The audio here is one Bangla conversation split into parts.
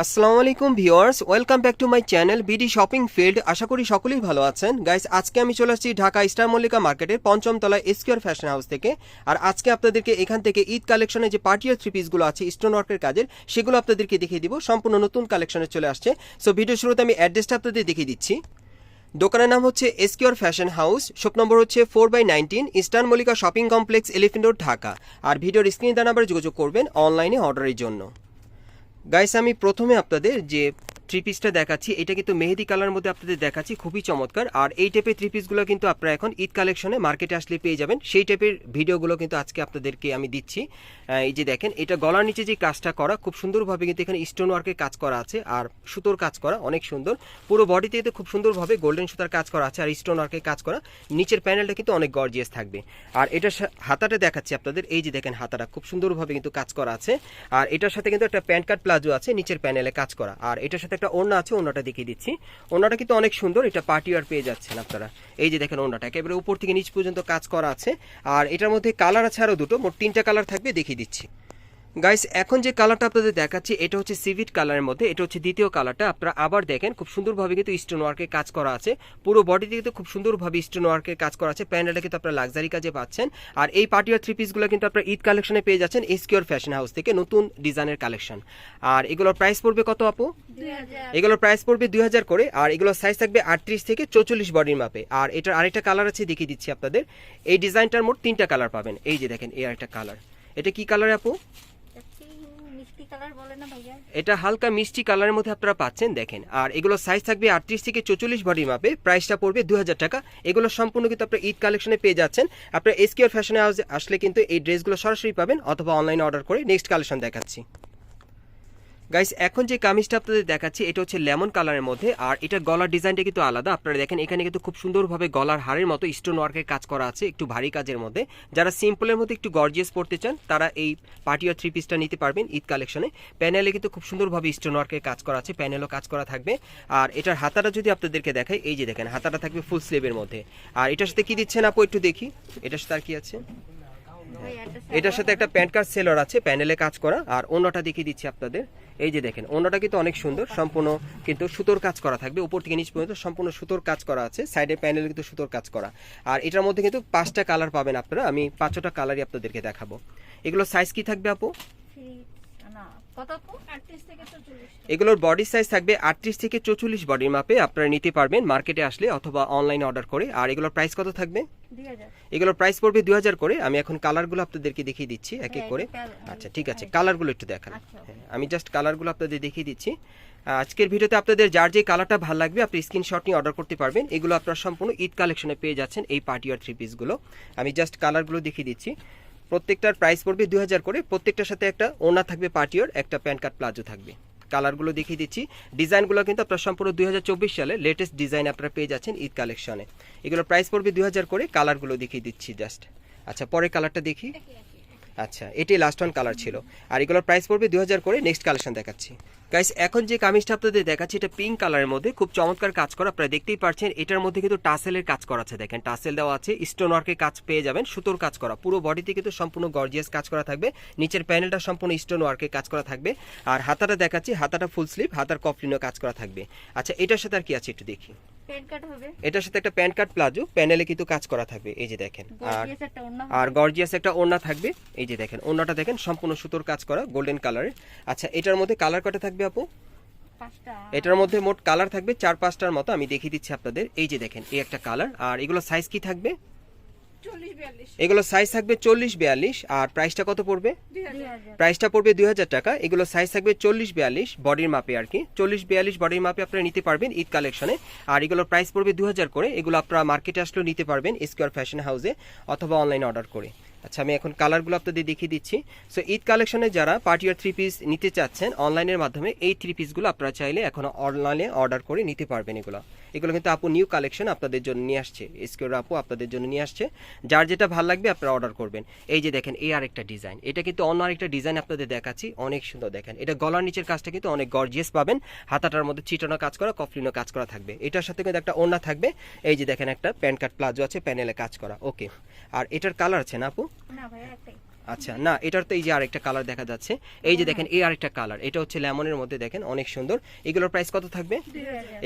আসসালামু আলাইকুম viewers, welcome back to my channel BD shopping field. আশা করি সকলেই ভালো আছেন। গাইস, আজকে আমি চলে আসছি ঢাকা স্টার মল্লিকা মার্কেটের পঞ্চম তলায় এসকিউর ফ্যাশন হাউস থেকে। আর আজকে আপনাদেরকে এখান থেকে ঈদ কালেকশনে যে পার্টিয়ার থ্রি পিসগুলো আছে, স্টোন ওয়ার্কের কাজের, সেগুলো আপনাদেরকে দেখিয়ে দিব। সম্পূর্ণ নতুন কালেকশনে চলে আসছে। সো ভিডিও শুরুতে আমি অ্যাড্রেসটা আপনাদের দেখিয়ে দিচ্ছি। দোকানের নাম হচ্ছে Esquire Fashion House, shop number হচ্ছে four by nineteen Eastern Mallika Shopping Complex, Elephant Road, Dhaka. আর ভিডিওর স্ক্রিনে দেওয়া নাম্বারে যোগাযোগ করবেন অনলাইনে অর্ডারের জন্য। গাইস আমি প্রথমে আপনাদের যে থ্রি পিসটা দেখাচ্ছি। এটা কিন্তু মেহেদি কালার মধ্যে আপনাদের দেখাচ্ছি, খুবই চমৎকার। আর এই টাইপের থ্রি পিসগুলো কিন্তু আপনারা এখন ঈদ কালেকশনে মার্কেটে আসলে পেয়ে যাবেন। সেই টাইপের ভিডিওগুলো কিন্তু আজকে আপনাদেরকে আমি দিচ্ছি। এই যে দেখেন, এটা গলার নিচে যে কাজটা করা, খুব সুন্দরভাবে কিন্তু এখানে স্টোন ওয়ার্কের কাজ করা আছে আর সুতোর কাজ করা, অনেক সুন্দর। পুরো বডিতে কিন্তু খুব সুন্দরভাবে গোল্ডেন সুতার কাজ করা আছে আর স্টোন ওয়ার্কের কাজ করা। নিচের প্যানেলটা কিন্তু অনেক গর্জিয়াস থাকবে। আর এটা হাতাটা দেখাচ্ছি আপনাদের। এই যে দেখেন হাতাটা, খুব সুন্দরভাবে কিন্তু কাজ করা আছে। আর এটার সাথে কিন্তু একটা প্যান্ট কাট প্লাজো আছে, নিচের প্যানেলে কাজ করা। আর এটার সাথে একটা ওড়না আছে, ওড়নাটা দেখিয়ে দিচ্ছি। ওড়নাটা কিন্তু অনেক সুন্দর, এটা পার্টি আর পেয়ে যাচ্ছেন আপনারা। এই যে দেখেন ওড়নাটা, একেবারে উপর থেকে নিচ পর্যন্ত কাজ করা আছে। আর এটার মধ্যে কালার আছে আরও দুটো, মোট তিনটা কালার থাকবে, দেখিয়ে দিচ্ছি। গাইস এখন যে কালারটা আপনাদের দেখাচ্ছি এটা হচ্ছে সিভিট কালারের মধ্যে এটা হচ্ছে দ্বিতীয় কালারটা আপনারা আবার দেখেন খুব সুন্দরভাবে কিন্তু স্টোন ওয়ার্কের কাজ করা আছে। পুরো বডিতে কিন্তু খুব সুন্দরভাবে স্টোন ওয়ার্কের কাজ করা আছে। প্যান্ডেলটা কিন্তু আপনারা লাক্সারি কাজে পাচ্ছেন। আর এই পার্টিয়ার থ্রি পিসগুলো কিন্তু আপনারা ঈদ কালেকশনে পেয়ে যাচ্ছেন এসকিউর ফ্যাশন হাউস থেকে নতুন ডিজাইনের কালেকশন আর এগুলোর প্রাইস পড়বে কত আপু? এগুলোর প্রাইস পড়বে দুই হাজার করে আর এগুলোর সাইজ থাকবে আটত্রিশ থেকে চৌচল্লিশ বডির মাপে আর এটার আরেকটা কালার আছে দেখিয়ে দিচ্ছি আপনাদের। এই ডিজাইনটার মোট তিনটা কালার পাবেন। এই যে দেখেন এই আরেকটা কালার এটা কি কালার আপু? এটা হালকা মিষ্টি কালারের মধ্যে আপনারা পাচ্ছেন, দেখেন। আর এগুলো সাইজ থাকবে আটত্রিশ থেকে চৌচল্লিশ বডি মাপে প্রাইসটা পড়বে দু হাজার টাকা। এগুলো সম্পূর্ণ কিন্তু আপনার ঈদ কালেকশনে পেয়ে যাচ্ছেন। আপনার এসকিউর ফ্যাশন হাউসে আসলে কিন্তু এই ড্রেসগুলো সরাসরি পাবেন অথবা অনলাইনে অর্ডার করে নেক্সট কালেকশন দেখাচ্ছি। গাইস এখন যে কামিজটা আপনাদের দেখাচ্ছি এটা হচ্ছে লেমন কালারের মধ্যে আর এটা গলার ডিজাইনটা কিন্তু আলাদা। আপনারা দেখেন এখানে কিন্তু খুব সুন্দরভাবে গলার হারের মতো স্টোন ওয়ার্কের কাজ করা আছে একটু ভারী কাজের মধ্যে। যারা সিম্পলের মধ্যে একটু গর্জিয়াস পড়তে চান তারা এই পার্টি আর থ্রি পিসটা নিতে পারবেন ঈদ কালেকশনে প্যানেলে কিন্তু খুব সুন্দরভাবে স্টোন ওয়ার্কের কাজ করা আছে প্যানেলও কাজ করা থাকবে। আর এটার হাতাটা যদি আপনাদেরকে দেখাই এই যে দেখেন হাতাটা থাকবে ফুল স্লিভের মধ্যে। আর এটার সাথে কি দিচ্ছেন আপু একটু দেখি? এটার সাথে আর কি আছে? এটার সাথে একটা প্যান্ট কার্ড সেলর আছে প্যানেলে কাজ করা। আর অন্যটা দেখিয়ে দিচ্ছি আপনাদের। এই যে দেখেন ওনাটা কিন্তু অনেক সুন্দর, সম্পূর্ণ কিন্তু সুতোর কাজ করা থাকবে। উপর থেকে নিচ পর্যন্ত সম্পূর্ণ সুতোর কাজ করা আছে সাইডে প্যানেল কিন্তু সুতোর কাজ করা। আর এটার মধ্যে কিন্তু পাঁচটা কালার পাবেন আপনারা, আমি পাঁচটা কালারই আপনাদেরকে দেখাবো। এগুলো সাইজ কি থাকবে আপু ফ্রি- না কত আপু আটত্রিশ থেকে চল্লিশ এগুলোর বডি সাইজ থাকবে আটত্রিশ থেকে চৌচল্লিশ বডির মাপে। আপনারা নিতে পারবেন মার্কেটে আসলে অথবা অনলাইনে অর্ডার করে। আর এগুলোর প্রাইস কত থাকবে? এগুলোর প্রাইস পড়বে দুই হাজার করে। আমি এখন কালারগুলো আপনাদেরকে দেখিয়ে দিচ্ছি এক এক হ্যাঁ, করে। আচ্ছা ঠিক আছে। কালারগুলো একটু দেখান। আচ্ছা। হ্যাঁ, আমি জাস্ট কালারগুলো আপনাদের দেখিয়ে দিচ্ছি। আজকের ভিডিওতে আপনাদের যার যে কালারটা ভালো লাগবে আপনি স্ক্রিনশট নিয়ে অর্ডার করতে পারবেন। এগুলো আপনারা সম্পূর্ণ ঈদ কালেকশনে পেয়ে যাচ্ছেন এই পার্টি আর থ্রি পিসগুলো আমি জাস্ট কালারগুলো দেখিয়ে দিচ্ছি। প্রত্যেকটার প্রাইস পড়বে দুই হাজার করে। প্রত্যেকটার সাথে একটা ওনা থাকবে পার্টিওর একটা প্যান্ট কার্ড প্লাজো থাকবে। কালারগুলো দেখিয়ে দিচ্ছি। ডিজাইনগুলো কিন্তু আপনার সম্পূর্ণ দুই হাজার চব্বিশ সালে লেটেস্ট ডিজাইন আপনারা পেয়ে যাচ্ছেন ঈদ কালেকশনে এগুলো প্রাইস পড়বে দুই হাজার করে কালারগুলো দেখিয়ে দিচ্ছি জাস্ট আচ্ছা পরে কালারটা দেখি। আচ্ছা এটি লাস্ট ওয়ান কালার ছিল। আর এগুলোর প্রাইস পড়বে দু হাজার করে নেক্সট কালেকশন দেখাচ্ছি। গাইস এখন যে কামিজটা আপনাদের দেখাচ্ছি, এটা পিঙ্ক কালারের মধ্যে খুব চমৎকার কাজ করা আপনারা দেখতেই পাচ্ছেন এটার মধ্যে কিন্তু টাসেলের কাজ করা আছে, দেখেন টাসেল দেওয়া আছে স্টোন ওয়ার্কের কাজ পেয়ে যাবেন, সুতোর কাজ করা, পুরো বডিতে কিন্তু সম্পূর্ণ গর্জিয়াস কাজ করা থাকবে, নিচের প্যানেলটা সম্পূর্ণ স্টোন ওয়ার্কের কাজ করা থাকবে, আর হাতাটা দেখাচ্ছি, হাতাটা ফুল স্লিভ হাতার কফলিনও কাজ করা থাকবে। আচ্ছা এটার সাথে আর কি আছে একটু দেখি। এটার সাথে একটা প্যান্ট কাট প্লাজো প্যানেলে কিন্তু কাজ করা থাকবে এই যে দেখেন। আর গর্জিয়াস একটা আর গর্জিয়াস একটা ওড়না থাকবে এই যে দেখেন ওড়নাটা দেখেন সম্পূর্ণ সুতোর কাজ করা গোল্ডেন কালারের আচ্ছা এটার মধ্যে কালার কটা থাকবে আপু? এটার মধ্যে মোট কালার থাকবে চার পাঁচটার মতো আমি দেখিয়ে দিচ্ছি আপনাদের। এই যে দেখেন এই একটা কালার আর এগুলো সাইজ কি থাকবে? এগুলো সাইজ থাকবে চল্লিশ বিয়াল্লিশ আর প্রাইসটা কত পড়বে? দুই হাজার। প্রাইসটা পড়বে দুই হাজার টাকা এগুলো সাইজ থাকবে চল্লিশ বিয়াল্লিশ বডির মাপে আর কি। চল্লিশ বিয়াল্লিশ বডির মাপে আপনারা নিতে পারবেন ঈদ কালেকশনে আর এগুলোর প্রাইস পড়বে দু হাজার করে এগুলো আপনারা মার্কেটে আসলেও নিতে পারবেন স্কোয়ার ফ্যাশন হাউসে অথবা অনলাইনে অর্ডার করে। আচ্ছা আমি এখন কালারগুলো আপনাদের দেখিয়ে দিচ্ছি। সো ঈদ কালেকশনে যারা পার্টি আর থ্রি পিস নিতে চাচ্ছেন অনলাইনের মাধ্যমে এই থ্রি পিসগুলো আপনারা চাইলে এখন অনলাইনে অর্ডার করে নিতে পারবেন এগুলো। এগুলো কিন্তু আপু নিউ কালেকশন আপনাদের জন্য নিয়ে আসছে। স্কোয়ার আপু আপনাদের জন্য নিয়ে আসছে। যার যেটা ভালো লাগবে আপনারা অর্ডার করবেন। এই যে দেখেন, এই আরেকটা ডিজাইন এটা কিন্তু অন্য আরেকটা ডিজাইন আপনাদের দেখাচ্ছি। অনেক সুন্দর দেখেন। এটা গলার নিচের কাজটা কিন্তু অনেক গর্জিয়াস পাবেন। হাতাটার মধ্যে চিটানো কাজ করা, কফলিনো কাজ করা থাকবে। এটার সাথে কিন্তু একটা ওড়না থাকবে। এই যে দেখেন একটা প্যান্ট কার্ড প্লাজো আছে, প্যানেলে কাজ করা। ওকে আর এটার কালার আছে না আপু? আচ্ছা না এটার তো এই যে আরেকটা কালার দেখা যাচ্ছে এই যে দেখেন এই আরেকটা কালার এটা হচ্ছে লেমনের মধ্যে দেখেন অনেক সুন্দর। এগুলোর প্রাইস কত থাকবে?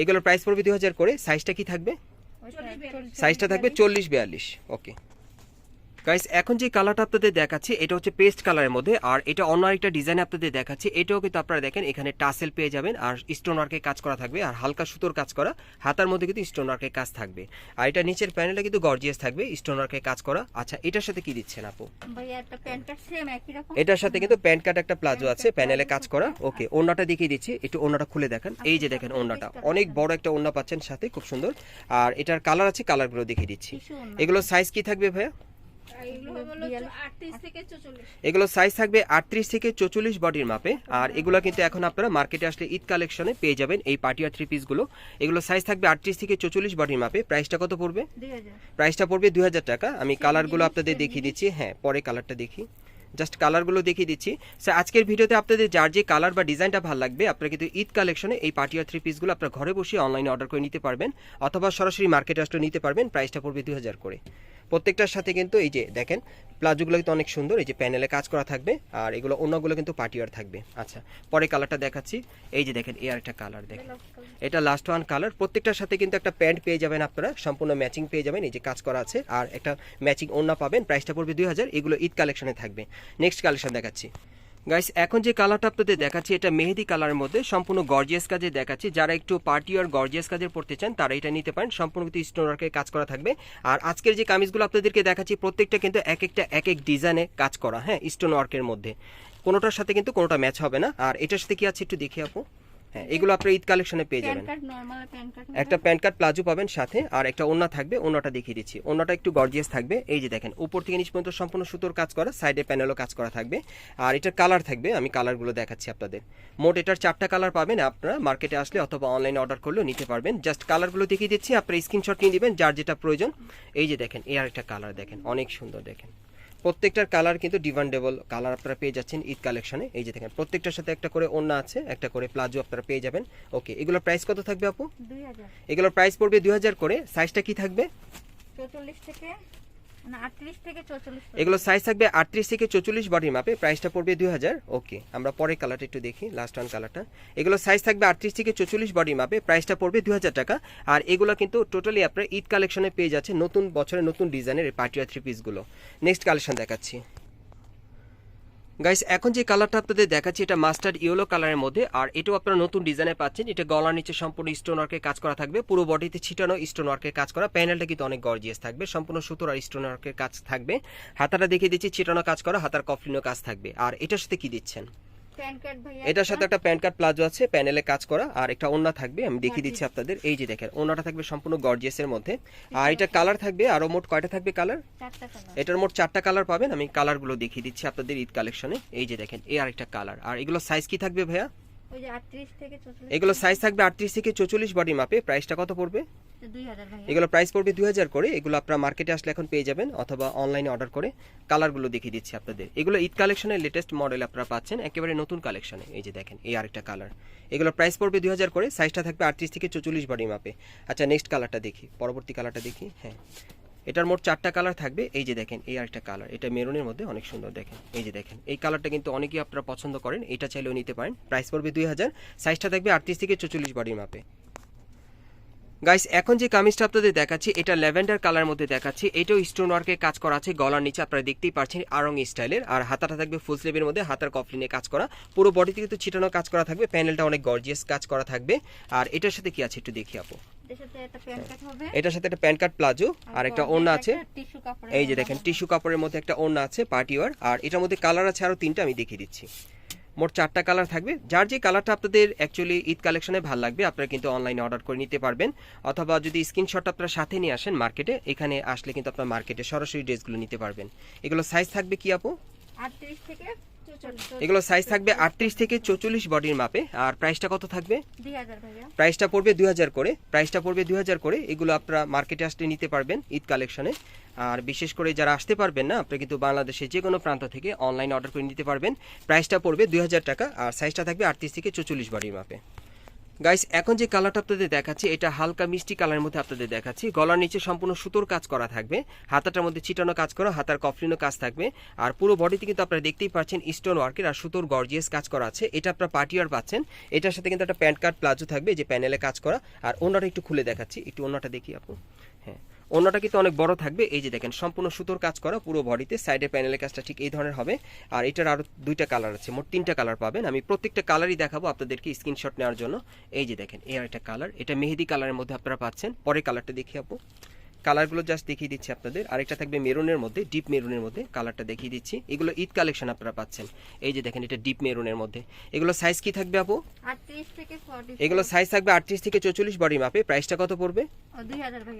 এগুলোর প্রাইস পড়বে দুই হাজার করে সাইজটা কি থাকবে? সাইজটা থাকবে চল্লিশ বিয়াল্লিশ ওকে গাইস এখন যে কালারটা আপনাদের দেখাচ্ছি এটা হচ্ছে পেস্ট কালারের মধ্যে আর এটা অন্য আরেকটা ডিজাইন আপনাদের দেখাচ্ছি এটাও কিন্তু আপনারা দেখেন এখানে টাসেল পেয়ে যাবেন আর স্টোন ওয়ার্কের কাজ করা থাকবে আর হালকা সুতোর কাজ করা হাতার মধ্যে কিন্তু স্টোন ওয়ার্কের কাজ থাকবে। আর এটা নিচের প্যানেলটা কিন্তু গর্জিয়াস থাকবে স্টোন ওয়ার্কের কাজ করা। আচ্ছা এটার সাথে কি দিচ্ছেন আপু? এটার সাথে কিন্তু প্যান্ট কাট একটা প্লাজো আছে প্যানেলে কাজ করা। ওকে ওন্নাটা দেখিয়ে দিচ্ছি একটু ওন্নাটা খুলে দেখেন। এই যে দেখেন ওন্নাটা অনেক বড় একটা ওন্না পাচ্ছেন সাথে খুব সুন্দর। আর এটার কালার আছে কালারগুলো দেখিয়ে দিচ্ছি। এগুলো সাইজ কি থাকবে ভাইয়া? এগুলো সাইজ থাকবে আটত্রিশ থেকে চৌচল্লিশ বডির মাপে। আর এগুলো কিন্তু এখন আপনারা মার্কেটে আসলে ঈদ কালেকশনে পেয়ে যাবেন এই পার্টিয়ার থ্রি পিসগুলো এগুলো সাইজ থাকবে আটত্রিশ থেকে চৌচল্লিশ বডির মাপে। প্রাইসটা কত পড়বে? প্রাইসটা পড়বে দুই হাজার টাকা। আমি কালারগুলো আপনাদের দেখিয়ে দিচ্ছি। হ্যাঁ পরে কালারটা দেখি। জাস্ট কালারগুলো দেখিয়ে দিচ্ছি। স্যার আজকের ভিডিওতে আপনাদের যার যে কালার বা ডিজাইনটা ভালো লাগবে আপনারা কিন্তু ঈদ কালেকশনে এই পার্টিয়ার থ্রি পিসগুলো আপনার ঘরে বসে অনলাইনে অর্ডার করে নিতে পারবেন। অথবা সরাসরি মার্কেটে আসলে নিতে পারবেন। প্রাইসটা পড়বে দুই হাজার করে। প্রত্যেকটার সাথে কিন্তু এই যে দেখেন, প্লাজোগুলো কিন্তু অনেক সুন্দর, এই যে প্যানেলে কাজ করা থাকবে, আর এগুলো অন্যগুলো কিন্তু পার্টিওয়ার থাকবে। আচ্ছা পরে কালারটা দেখাচ্ছি। এই যে দেখেন, এই একটা কালার দেখেন। এটা লাস্ট ওয়ান কালার প্রত্যেকটার সাথে কিন্তু একটা প্যান্ট পেয়ে যাবেন আপনারা, সম্পূর্ণ ম্যাচিং পেয়ে যাবেন, এই যে কাজ করা আছে, আর একটা ম্যাচিং ওড়না পাবেন প্রাইসটা পড়বে দুই হাজার, এগুলো ঈদ কালেকশনে থাকবে। নেক্সট কালেকশন দেখাচ্ছি। গাইস এখন যে কালারটা আপনাদের দেখাচ্ছি, এটা মেহেদি কালারের মধ্যে সম্পূর্ণ গর্জিয়াস কাজে দেখাচ্ছি। যারা একটু পার্টি আর গর্জিয়াস কাজের পড়তে চান, তারা এটা নিতে পারেন। সম্পূর্ণ কিন্তু স্টোন ওয়ার্কের কাজ করা থাকবে। আর আজকের যে কামিজগুলো আপনাদেরকে দেখাচ্ছি, প্রত্যেকটা কিন্তু এক একটা, এক এক ডিজাইনে কাজ করা হ্যাঁ স্টোন ওয়ার্কের মধ্যে। কোনোটার সাথে কিন্তু কোনোটা ম্যাচ হবে না। আর এটার সাথে কি আছে একটু দেখি আপু? হ্যাঁ এগুলো আপনারা ঈদ কালেকশনে পেয়ে যাবেন। কার্ড প্যান কার্ড একটা প্যান্ট কার্ড প্লাজো পাবেন সাথে আর একটা ওন্না থাকবে ওন্নাটা দেখিয়ে দিচ্ছি। ওন্নাটা একটু গর্জিয়াস থাকবে। এই যে দেখেন উপর থেকে নিচ পর্যন্ত সম্পূর্ণ সুতোর কাজ করা সাইডে প্যানেলও কাজ করা থাকবে। আর এটার কালার থাকবে আমি কালারগুলো দেখাচ্ছি আপনাদের। মোট এটার চারটা কালার পাবেন আপনারা মার্কেটে আসলে অথবা অনলাইনে অর্ডার করলেও নিতে পারবেন। জাস্ট কালারগুলো দেখিয়ে দিচ্ছি আপনারা স্ক্রিনশট নিয়ে নেবেন যার যেটা প্রয়োজন। এই যে দেখেন এই আরেকটা কালার দেখেন অনেক সুন্দর দেখেন। প্রত্যেকটার কালার কিন্তু ডিমান্ডেবল কালার আপনারা পেয়ে যাচ্ছেন ঈদ কালেকশনে এই যে দেখেন প্রত্যেকটার সাথে একটা করে ওন্না আছে একটা করে প্লাজো আপনারা পেয়ে যাবেন। ওকে এগুলোর প্রাইস কত থাকবে আপু? এগুলোর প্রাইস পড়বে দুই হাজার করে। সাইজটা কি থাকবে? চৌচল্লিশ থেকে মানে এগুলো সাইজ থাকবে আটত্রিশ থেকে চৌচল্লিশ বডির মাপে প্রাইসটা পড়বে দুই হাজার। ওকে আমরা পরের কালারটা একটু দেখি লাস্ট ওয়ান কালারটা এগুলো সাইজ থাকবে আটত্রিশ থেকে চৌচল্লিশ বডির মাপে প্রাইসটা পড়বে দুই হাজার টাকা। আর এগুলো কিন্তু টোটালি আপনার ঈদ কালেকশনে পেয়ে যাচ্ছে নতুন বছরের নতুন ডিজাইনের পার্টিয়া থ্রি পিসগুলো নেক্সট কালেকশন দেখাচ্ছি। গাইস এখন যে কালারটা আপনাদের দেখাচ্ছি, এটা মাস্টার্ড ইয়েলো কালারের মধ্যে, আর এটাও আপনারা নতুন ডিজাইনে পাচ্ছেন। এটা গলার নিচে সম্পূর্ণ স্টোন ওয়ার্কের কাজ করা থাকবে, পুরো বডিতে ছিটানো স্টোন ওয়ার্কের কাজ করা। প্যানেলটা কিন্তু অনেক গর্জিয়াস থাকবে, সম্পূর্ণ সুতোর আর স্টোন ওয়ার্কের কাজ থাকবে। হাতাটা দেখিয়ে দিচ্ছি, ছিটানো কাজ করা, হাতার কফলিনও কাজ থাকবে। আর এটার সাথে কি দিচ্ছেন? এটার সাথে একটা প্যান্ট কার্ড প্লাজো আছে প্যানেলে কাজ করা আর একটা ওন্না থাকবে আমি দেখিয়ে দিচ্ছি আপনাদের। এই যে দেখেন ওন্নাটা থাকবে সম্পূর্ণ গর্জিয়াসের মধ্যে। আর এটা কালার থাকবে আরও মোট কয়টা থাকবে কালার? কালার। এটার মোট চারটা কালার পাবেন আমি কালারগুলো দেখিয়ে দিচ্ছি আপনাদের ঈদ কালেকশনে। এই যে দেখেন এই আরেকটা কালার। আর এগুলো সাইজ কি থাকবে ভাইয়া? ওই যে আটত্রিশ থেকে চৌচল্লিশ এগুলো সাইজ থাকবে আটত্রিশ থেকে চৌচল্লিশ বডি মাপে প্রাইসটা কত পড়বে? এগুলো প্রাইস পড়বে দুই হাজার করে এগুলো আপনারা মার্কেটে আসলে এখন পেয়ে যাবেন অথবা অনলাইনে অর্ডার করে। কালারগুলো দেখিয়ে দিচ্ছি আপনাদের। এগুলো ঈদ কালেকশনের লেটেস্ট মডেল আপনারা পাচ্ছেন একেবারে নতুন কালেকশনে এই যে দেখেন এই আরেকটা কালার এগুলো প্রাইস পড়বে দুই হাজার করে সাইজটা থাকবে আটত্রিশ থেকে চৌচল্লিশ বডি মাপে আচ্ছা নেক্সট কালারটা দেখি পরবর্তী কালারটা দেখি হ্যাঁ। এটার মোট চারটা কালার থাকবে। এই যে দেখেন, এই আরেকটা কালার এটা মেরুনের মধ্যে অনেক সুন্দর দেখেন। এই যে দেখেন, এই কালারটা কিন্তু অনেকেই আপনারা পছন্দ করেন, এটা চাইলেও নিতে পারেন। প্রাইস পড়বে দুই হাজার সাইজটা থাকবে আটত্রিশ থেকে চৌচল্লিশ বডির মাপে। গাইস এখন যে কামিজটা আপনাদের দেখাচ্ছি, এটা ল্যাভেন্ডার কালার মধ্যে দেখাচ্ছি। এটাও স্টোন ওয়ার্কের কাজ করা আছে, গলার নিচে আপনারা দেখতেই পাচ্ছেন আরং স্টাইলের আর হাতাটা থাকবে ফুল স্লিভের মধ্যে, হাতার কফলিনে কাজ করা। পুরো বডিতে কিন্তু ছিটানো কাজ করা থাকবে প্যানেলটা অনেক গর্জিয়াস কাজ করা থাকবে। আর এটার সাথে কি আছে একটু দেখি আপু। এটার সাথে একটা প্যান্ট কার্ড প্লাজো আর একটা ওড়না আছে। এই যে দেখেন টিস্যু কাপড়ের মধ্যে একটা ওড়না আছে পার্টি ওয়ার। আর এটার মধ্যে কালার আছে আরও তিনটা আমি দেখিয়ে দিচ্ছি। মোট চারটা কালার থাকবে। যার যে কালারটা আপনাদের অ্যাকচুয়ালি ঈদ কালেকশনে ভালো লাগবে আপনারা কিন্তু অনলাইনে অর্ডার করে নিতে পারবেন। অথবা যদি স্ক্রিনশট আপনারা সাথে নিয়ে আসেন মার্কেটে এখানে আসলে কিন্তু আপনার মার্কেটে সরাসরি ড্রেসগুলো নিতে পারবেন। এগুলো সাইজ থাকবে কি আপু? আটত্রিশ থেকে এগুলো সাইজ থাকবে আটত্রিশ থেকে চৌচল্লিশ বডির মাপে। আর প্রাইসটা কত থাকবে? প্রাইসটা পড়বে দুই হাজার করে। প্রাইসটা পড়বে দুই হাজার করে। এগুলো আপনারা মার্কেটে আসতে নিতে পারবেন ঈদ কালেকশনে আর বিশেষ করে যারা আসতে পারবেন না আপনি কিন্তু বাংলাদেশের যে কোনো প্রান্ত থেকে অনলাইন অর্ডার করে নিতে পারবেন। প্রাইসটা পড়বে দুই হাজার টাকা। আর সাইজটা থাকবে আটত্রিশ থেকে চৌচল্লিশ বডির মাপে। গাইস এখন যে কালারটা আপনাদের দেখাচ্ছি, এটা হালকা মিষ্টি কালারের মধ্যে আপনাদের দেখাচ্ছি। গলার নিচে সম্পূর্ণ সুতোর কাজ করা থাকবে। হাতাটার মধ্যে ছিটানো কাজ করা, হাতার কফলিনও কাজ থাকবে। আর পুরো বডিতে কিন্তু আপনারা দেখতেই পাচ্ছেন স্টোন ওয়ার্কের আর সুতোর গর্জিয়াস কাজ করা আছে। এটা আপনারা পার্টিওয়ার পাচ্ছেন। এটার সাথে কিন্তু একটা প্যান্ট কার্ড প্লাজো থাকবে, যে প্যানেলে কাজ করা। আর অন্যটা একটু খুলে দেখাচ্ছি। একটু অন্যটা দেখি আপু। হ্যাঁ। অন্যটা কিন্তু অনেক বড় থাকবে। এই যে দেখেন, সম্পূর্ণ সুতোর কাজ করা পুরো বডিতে সাইডে প্যানেলের কাজটা ঠিক এই ধরনের হবে। আর এটার আরও দুইটা কালার আছে, মোট তিনটা কালার পাবেন। আমি প্রত্যেকটা কালারই দেখাবো আপনাদেরকে স্ক্রিনশট নেওয়ার জন্য। এই যে দেখেন এর একটা কালার এটা মেহেদি কালারের মধ্যে আপনারা পাচ্ছেন। পরে কালারটা দেখি আপু। কালারগুলো জাস্ট দেখিয়ে দিচ্ছি আপনাদের। আরেকটা থাকবে মেরুনের মধ্যে ডিপ মেরুনের মধ্যে কালারটা দেখিয়ে দিচ্ছি। এগুলো ঈদ কালেকশন আপনারা পাচ্ছেন। এই যে দেখেন এটা ডিপ মেরুনের মধ্যে। এগুলো সাইজ কি থাকবে আপু? এগুলো সাইজ থাকবে আটত্রিশ থেকে চৌচল্লিশ বডি মাপে প্রাইসটা কত পড়বে?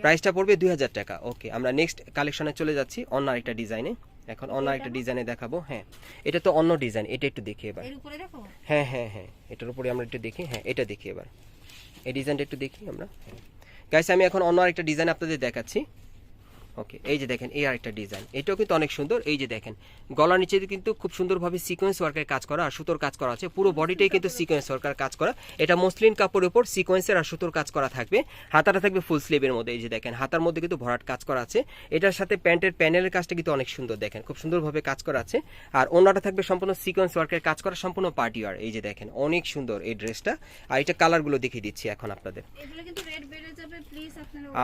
প্রাইসটা পড়বে দুই হাজার টাকা। ওকে আমরা নেক্সট কালেকশনে চলে যাচ্ছি। অন্য আরেকটা ডিজাইনে এখন অন্য আরেকটা ডিজাইনে দেখাবো। হ্যাঁ এটা তো অন্য ডিজাইন এটা একটু দেখি এবার। এর উপরে দেখো? হ্যাঁ হ্যাঁ হ্যাঁ এটার উপরে আমরা একটু দেখি। হ্যাঁ এটা দেখি এবার। এই ডিজাইনটা একটু দেখি আমরা। গাইস আমি এখন অন্য আরেকটা ডিজাইন আপনাদের দেখাচ্ছি। ওকে এই যে দেখেন এই আরেকটা ডিজাইন এটাও কিন্তু অনেক সুন্দর। এই যে দেখেন গলার নিচে কিন্তু খুব সুন্দরভাবে সিকোয়েন্স ওয়ার্কের কাজ করা আর সুতোর কাজ করা আছে। পুরো বডিটাই কিন্তু সিকোয়েন্স ওয়ার্কের কাজ করা। এটা মসলিন কাপড়ের উপর সিকোয়েন্সের আর সুতোর কাজ করা থাকবে। হাতাটা থাকবে ফুল স্লিভের মধ্যে। এই যে দেখেন হাতার মধ্যে কিন্তু ভরাট কাজ করা আছে। এটার সাথে প্যান্টের প্যানেলের কাজটা কিন্তু অনেক সুন্দর। দেখেন খুব সুন্দরভাবে কাজ করা আছে। আর অন্যটা থাকবে সম্পূর্ণ সিকোয়েন্স ওয়ার্কের কাজ করা সম্পূর্ণ পার্টি ওয়ার এই যে দেখেন অনেক সুন্দর এই ড্রেসটা আর এটা কালারগুলো দেখিয়ে দিচ্ছি এখন আপনাদের।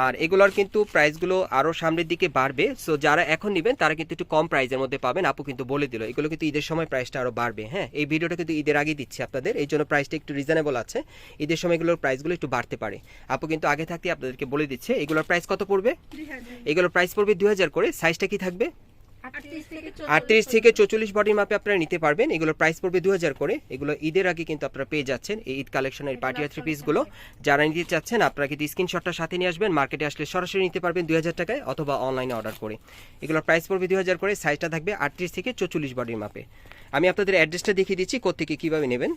আর এগুলোর কিন্তু প্রাইসগুলো আরও সামনের দিকে বাড়বে সো যারা এখন নেবেন তারা কিন্তু একটু কম প্রাইসের মধ্যে পাবেন। আপু কিন্তু বলে দিল এগুলো কিন্তু ঈদের সময় প্রাইসটা আরও বাড়বে হ্যাঁ? এই ভিডিওটা কিন্তু ঈদের আগে দিচ্ছি আপনাদের এই জন্য প্রাইসটা একটু রিজনেবল আছে। ঈদের সময় এগুলোর প্রাইসগুলো একটু বাড়তে পারে। আপু কিন্তু আগে থাকতে আপনাদেরকে বলে দিচ্ছে এগুলোর প্রাইস কত পড়বে? এগুলোর প্রাইস পড়বে দুই হাজার করে সাইজটা কি থাকবে? আটত্রিশ থেকে চৌচল্লিশ বডির মাপে আপনারা নিতে পারবেন। এগুলোর প্রাইস পড়বে দু হাজার করে। এগুলো ঈদের আগে কিন্তু আপনারা পেয়ে যাচ্ছেন। এই ঈদ কালেকশনের পার্টিয়া থ্রি পিসগুলো যারা নিতে চাচ্ছেন আপনারা কিন্তু স্ক্রিনশটটা সাথে নিয়ে আসবেন। মার্কেটে আসলে সরাসরি নিতে পারবেন দুই হাজার টাকায় অথবা অনলাইনে অর্ডার করে। এগুলোর প্রাইস পড়বে দু হাজার করে সাইজটা থাকবে আটত্রিশ থেকে চৌচল্লিশ বডির মাপে আমি আপনাদের অ্যাড্রেসটা দেখিয়ে দিচ্ছি কোথেকে কীভাবে নেবেন।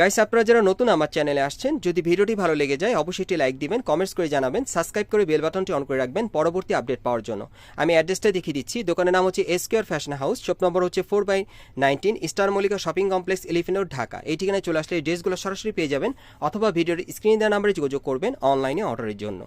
গাইস, আপনারা যারা নতুন আমার চ্যানেলে আসছেন, যদি ভিডিওটি ভালো লেগে যায়, অবশ্যই একটি লাইক দিবেন, কমেন্টস করে জানাবেন, সাবস্ক্রাইব করে বেল বাটনটি অন করে রাখবেন পরবর্তী আপডেট পাওয়ার জন্য। আমি অ্যাড্রেসটা দেখিয়ে দিচ্ছি, দোকানের নাম হচ্ছে Esquire Fashion House, shop number হচ্ছে four by nineteen, star Mallika Shopping Complex এলিফিনোর Dhaka. এই ঠিকানায় চলে আসলে এই ড্রেসগুলো সরাসরি পেয়ে যাবেন, অথবা ভিডিওর স্ক্রিনে দেওয়া নাম্বারে যোগাযোগ করবেন, অনলাইনে অর্ডারের জন্য।